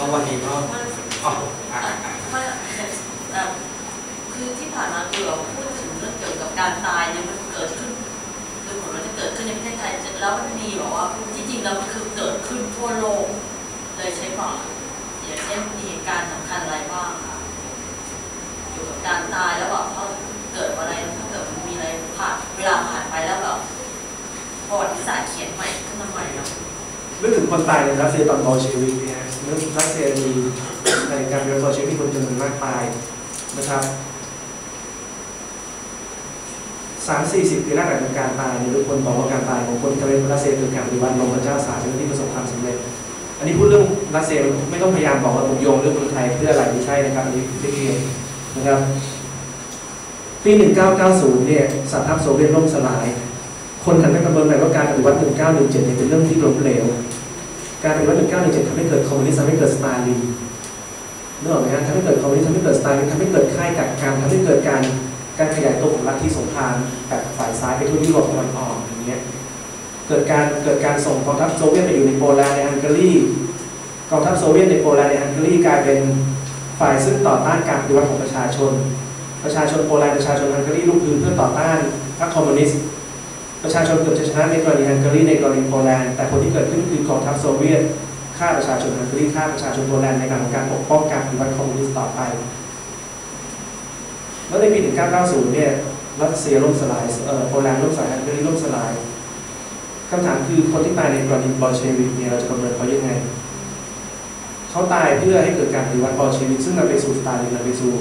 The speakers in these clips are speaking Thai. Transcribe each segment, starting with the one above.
ก็วันนี้ก็อ๋ออะอะมันเอ่อคือที่ผ่านมาคือเราพูดถึงเรื่องเกี่ยวกับการตายเนี่ยมันเกิดขึ้นโดยผลว่าจะเกิดขึ้นในประเทศไทยแล้วมันมีบอกว่าที่จริงแล้วมันคือเกิดขึ้นทั่วโลกเลยใช่ป่ะอย่างเช่นมีเหตุการณ์สำคัญอะไรบ้างคะเกี่ยวกับการตาย คนตายในรัสเซียตอนบอลเชวิกเนี่ยนึกรัสเซียมีในการเป็นบอลเชวิกคนจำนวนมากตายนะครับสามสี่สิบปีแรกหลังจากการตายเนี่ยทุกคนบอกว่าการตายของคนที่เป็นรัสเซียคือการปฏิวัติลงพระเจ้าสารที่ประสบความสำเร็จ อันนี้พูดเรื่องรัสเซียไม่ต้องพยายามบอกว่าผมโยงเรื่องเมืองไทยเพื่ออะไรไม่ใช่นะครับอันนี้ไม่เกี่ยวนะครับปี 1990 เนี่ยสหภาพโซเวียตล่มสลาย คนหันไปประเมินใหม่ว่าการปฏิวัติ 1917 เนี่ยเป็นเรื่องที่ล้มเหลว การปฏิวัติ1917ทำให้เกิดคอมมิวนิสต์ทำให้เกิดสตาลินนึกออกไหมฮะทำให้เกิดคอมมิวนิสต์ทำให้เกิดสตาลินทำให้เกิดค่ายกักกันทำให้เกิดการการขยายตัวของลัทธิสงครามแบบฝ่ายซ้ายไปทั่วยุโรปตะวันออกอย่างเงี้ยเกิดการเกิดการส่งกองทัพโซเวียตไปอยู่ในโปแลนด์ในฮังการีกองทัพโซเวียตในโปแลนด์ในฮังการีกลายเป็นฝ่ายซึ่งต่อต้านการปฏิวัติของประชาชน ประชาชนโปแลนด์ประชาชนฮังการีลุกฮือเพื่อต่อต้านพรรคคอมมิวนิสต์ ประชาชนเกือบจะชนะในกรณีฮังการีในกรณีโปแลนด์แต่ผลที่เกิดขึ้นคือกองทัพโซเวียตฆ่าประชาชนฮังการีฆ่าประชาชนโปแลนด์ในนามของการปกป้องการปฏิวัติคอมมิวนิสต์ต่อไป แล้วในปี 1990 เนี่ยรัสเซียล่มสลายโปแลนด์ล่มสลายฮังการีล่มสลายคำถามคือคนที่ตายในกรณีบอลเชวิกเนี่ยเราจะประเมินเขายังไงเขาตายเพื่อให้เกิดการปฏิวัติบอลเชวิกซึ่งนำไปสู่สตาลินนำไปสู่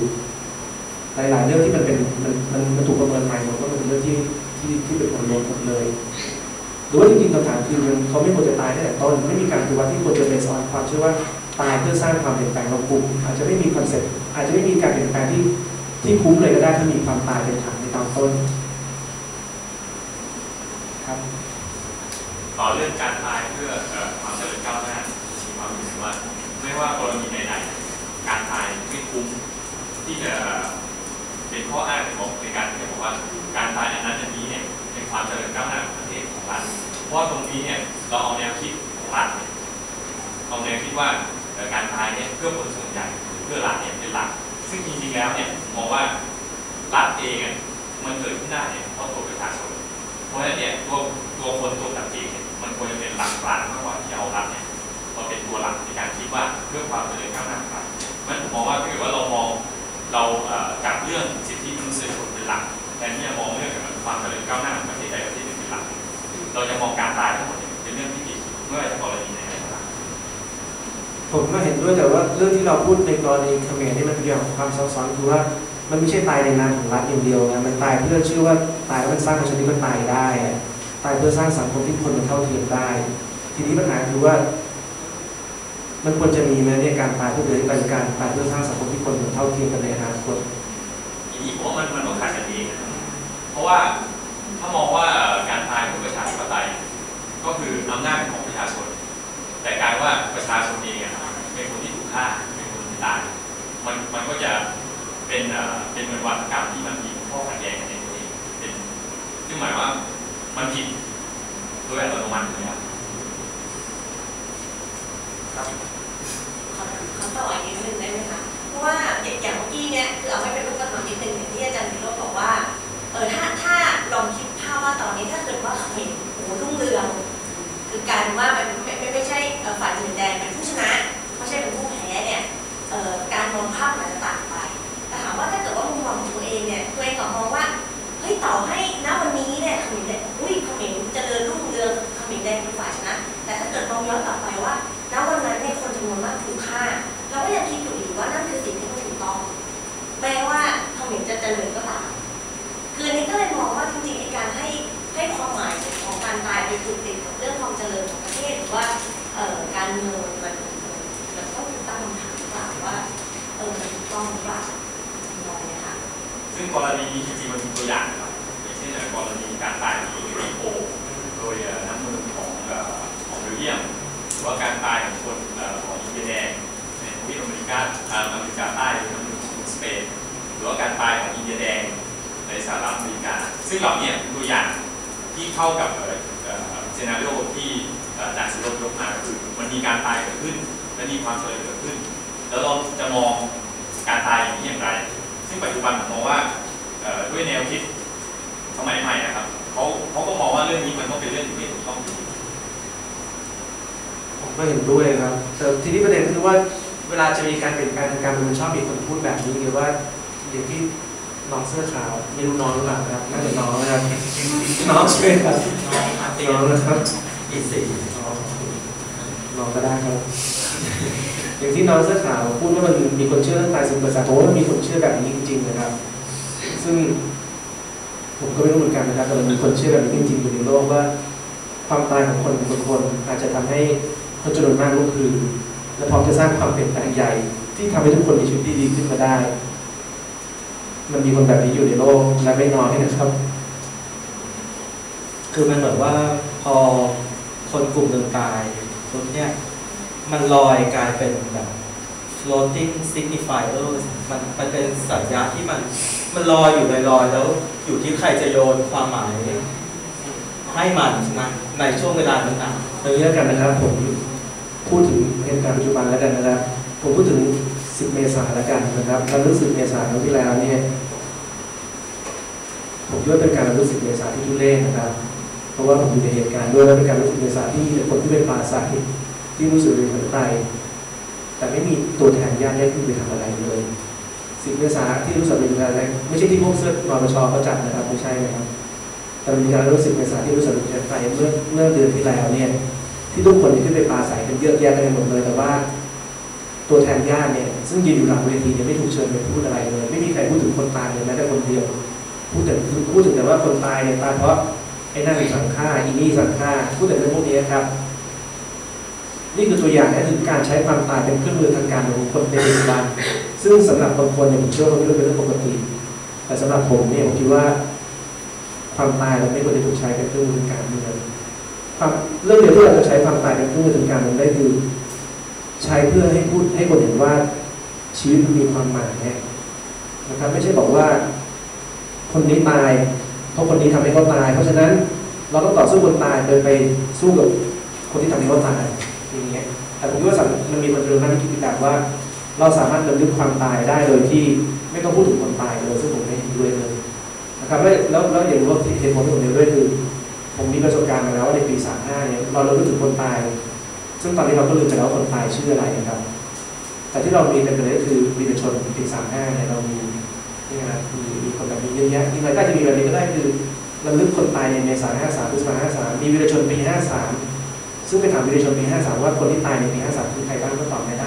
หลายๆเรื่องที่มันเป็นมันมันมันถูกประเมินใหม่หมดว่ามันเป็นเรื่องที่ ที่ที่เป็นผลลบหมดเลยหรือว่าจริงๆคำถามคือมันเขาไม่ควรจะตายตั้งแต่ต้นไม่มีการปฏิวัติที่ควรจะเบสออนความเชื่อว่าตายเพื่อสร้างความเปลี่ยนแปลงเรากลุ่มอาจจะไม่มีคอนเซ็ปต์อาจจะไม่มีการเปลี่ยนแปลงที่ที่คุ้มเลยก็ได้ถ้ามีความตายเป็นฐานในตอนต้นครับต่อเรื่องการตายเพื่อความเจริญก้าวหน้ามีความรู้สึกว่าไม่ว่ากรณีใดๆการตายไม่คุ้มที่จะ เป็นข้ออ้างของในการที่จะบอกว่าการตายอันนั้นอันนี้เนี่ยเป็นความเจริญก้าวหน้าของประเทศของรัฐเพราะตรงนี้เนี่ยเราเอาแนวคิดของรัฐเอาแนวคิดว่าการตายเนี่ยเพื่อคนส่วนใหญ่เพื่อรัฐเนี่ยเป็นหลัก ซึ่งจริงๆแล้วเนี่ยมองว่ารัฐเองมันเกิดขึ้นได้เนี่ยเพราะตัวประชาชนเพราะฉะนั้นเนี่ยตัวตัวคนตัวตัดสินเนี่ยมันควรจะเป็นหลักรานมากกว่าที่เอารัฐเนี่ยมาเป็นตัวหลักในการคิดว่าเพื่อความเจริญก้าวหน้า เราจับเรื่องสิทธิมนุษยชนเป็นหลักแทนที่จะมองเรื่องเกี่ยวกับความเจริญก้าวหน้าของประเทศใดประเทศหนึ่งเป็นหลัก เราจะมองการตายทั้งหมดเป็นเรื่องที่ผิดเมื่อจะกรณีไหนผมก็เห็นด้วยแต่ว่าเรื่องที่เราพูดในกรณีเขมรนี่มันเป็นเรื่องของความซับซ้อนคือว่ามันไม่ใช่ตายในนามของรัฐอย่างเดียวนะมันตายเพื่อชื่อว่าตายแล้วมันสร้างประชาธิปไตยได้ ตายเพื่อสร้างสังคมที่คนมันเท่าเทียมได้ ทีนี้ปัญหาคือว่า มันควรจะมีไหมเนี่การตายเพื่อประชาธิปไตยการตายเพื่อสร้างสังคมที่คนมันเท่าเทียมกันในอนาคตทีนี้ผมว่ามันมันต้องขัดกันเองนะเพราะว่าถ้ามองว่าการตายเพื่อประชาธิปไตยก็คืออำนาจของประชาชน แต่กายว่าประชาชนเองเป็นคนที่ถูกฆ่าเป็นคนที่ตายมันมันก็จะเป็นเป็นเหมือนวัฒกรรมที่มันมีข้อขัดแย้งกันเองเป็นซึ่งหมายว่ามันผิดโดยอัตโนมัติเลยครับ ขอขอต่ออีกนิดนึงได้ไหมคะ เพราะว่าอย่างเมื่อกี้เนี่ยคือเอาไว้เป็นรูปธรรมนิดนึงอย่างที่อาจารย์พิโรจน์บอกว่า เออถ้าถ้าลองคิดภาพว่าตอนนี้ถ้าเกิดว่าเขมรโอ้รุ่งเรือง คือการว่ามันไม่ไม่ไม่ใช่ฝ่ายดินแดงเป็นผู้ชนะไม่ใช่เป็นผู้แพ้เนี่ยการมองภาพมันจะต่างไป แต่ถามว่าถ้าเกิดว่ามุมมองของตัวเองเนี่ยตัวเองก็มองว่า เฮ้ยต่อให้ จะเจริญก็ตามคืออันนี้ก็เลยมองว่าจริงๆการให้ให้ความหมายของการตายไปผูกติดกับเรื่องความเจริญของประเทศหรือว่าเอ่อการเมืองมันมันต้องตั้งคำถามหรือเปล่าว่าเออมันถูกต้องหรือเปล่ามองเนี่ยค่ะซึ่งกรณีนี้จริงๆมันมีตัวอย่างครับอย่างเช่นกรณีการตายที่ริโอโดยน้ำมือของของเบลเยียมหรือว่าการตายของคนของอินเดียแดงในทวีปอเมริกาอเมริกาใต้ การตายของอินเดียแดงในสหรัฐอเมริกา ซึ่งเหล่านี้เป็นตัวอย่างที่เข้ากับเซนารีโอที่จารย์สิรจน์ยกมาคือมันมีการตายเกิดขึ้น และมีความเฉลยเกิดขึ้น แล้วเราจะมองการตายอย่างนี้อย่างไร ซึ่งปัจจุบันผมมองว่าด้วยแนวคิดสมัยใหม่นะครับเขาเขาก็มองว่าเรื่องนี้มันต้องเป็นเรื่องที่ไม่ถูกต้องผมก็เห็นด้วยครับแต่ทีนี้ประเด็นคือว่าเวลาจะมีการเปลี่ยนแปลงทางการเมืองชอบมีคนพูดแบบนี้หรือว่าอย่างที่ น้องเสื้อขาวไม่รู้น้องหรือเปล่านะครับน่าจะน้องนะครับน้องใช่ไหมครับน้องอาตีน้องนะครับอีสี่น้องก็ได้ครับ อย่างที่น้องเสื้อขาวพูดว่ามันมีคนเชื่อเรื่องตายสูงประสาทผมว่ามันมีคนเชื่อแบบนี้จริงๆนะครับ ซึ่งผมก็ไม่รู้เหมือนกันนะครับแต่มันมีคนเชื่อแบบนี้จริงๆอยู่ในโลกว่า ความตายของคนบางคนอาจจะทำให้คนจำนวนมากลุกคือ และพร้อมจะสร้างความเปลี่ยนแปลงใหญ่ ที่ทำให้ทุกคนมีชีวิตที่ดีขึ้นมาได้ มันมีคนแบบนี้อยู่ในโลกและไม่น้อยนะครับ คือมันเหมือนว่าพอคนกลุ่มหนึ่งตายปุ๊บเนี่ยมันลอยกลายเป็นแบบ floating signifier มันมันเป็นสัญญาที่มันมันลอยอยู่ลอยๆแล้ว อยู่ที่ใครจะโยนความหมายให้มันนะในช่วงเวลานั้นอย่างนี้แล้วกันนะครับผมพูดถึงเหตุการณ์ปัจจุบันแล้วกันนะครับผมพูดถึง 10 เมษายนแล้วกันนะครับการรู้สึกเมษายนครั้งที่แล้วเนี่ยผมคิดว่าเป็นการรู้สึกเมษาที่ทุเรศนะครับ เพราะว่าผมอยู่ในเหตุการณ์ด้วยแล้วเป็นการรู้สึกเมษาที่คนที่เป็นปาศัยที่รู้สึกเป็นคนไตแต่ไม่มีตัวแทนญาติได้ขึ้นไปทำอะไรเลยสิบเมษาที่รู้สึกเป็นอะไรไม่ใช่ที่พวกเสื้อนปชเขาจัดนะครับไม่ใช่นะครับ แต่มีการรู้สึกเมษาที่รู้สึกเป็นคนไตเมื่อเมื่อเดือนที่แล้วเนี่ยที่ทุกคนที่ขึ้นไปปาศัยกันเยอะแยะไปหมดเลย แต่ว่า ตัวแทนญาติเนี่ย ซึ่งยืนอยู่หลังเวทีเนี่ยไม่ถูกเชิญไปพูดอะไรเลย ไม่มีใครพูดถึงคนตายเลยแม้แต่คนเดียว พูดแต่คือพูดถึงแต่ว่าคนตายเนี่ยตายเพราะไอ้นั่นสังฆ่าอีนี่สังฆ่าพูดแต่เรื่องพวกนี้ครับ นี่คือตัวอย่างนะคือการใช้ความตายเป็นเครื่องมือทางการเมืองของคนในปัจจุบันซึ่งสำหรับบางคนเนี่ยผมเชื่อว่าเป็นเรื่องปกติ แต่สำหรับผมเนี่ยผมคิดว่า ความตายเราไม่ควรจะถูกใช้เป็นเครื่องมือทางการเมืองความเรื่องเดียวที่เราจะใช้ความตายเป็นเครื่องมือทางการเมืองได้คือใช้เพื่อให้พูดให้คนเห็นว่า ชีวิตมันมีความหมายนะครับไม่ใช่บอกว่า คนนี้ตายเพราะคนนี้ทำให้เขาตาย เพราะฉะนั้นเราต้องต่อสู้คนตายโดยไปสู้กับคนที่ทำให้เขาตายอย่างเงี้ยแต่ผมคิดว่ามันมีคนจำนวนมากที่คิดแบบว่า เราสามารถระลึกความตายได้โดยที่ไม่ต้องพูดถึงคนตายเลยซึ่งผมไม่เห็นด้วยเลยนะครับแล้วแล้วอย่างรู้ว่าที่เหตุผลที่ผมเห็นด้วยคือผมมีประสบการณ์มาแล้วว่าในปี 35 เนี่ยเราเระลึกถึงคนตาย ซึ่งตอนนี้เราก็ลืมไปแล้วคนตายชื่ออะไรนะครับ แต่ที่เรามีเป็นไปได้คือวีรชนปี35เนี่ยเรามีนี่นะครับมีมีคนแบบนี้เยอะแยะที่มันก็จะมีแบบนี้ก็ได้คือระลึกคนตายในเมษายน53พฤษภาคม53มีวีรชนปี53ซึ่งไปถามวีรชนปี53ว่าคนที่ตายในปี53คือใครบ้างก็ตอบไม่ได้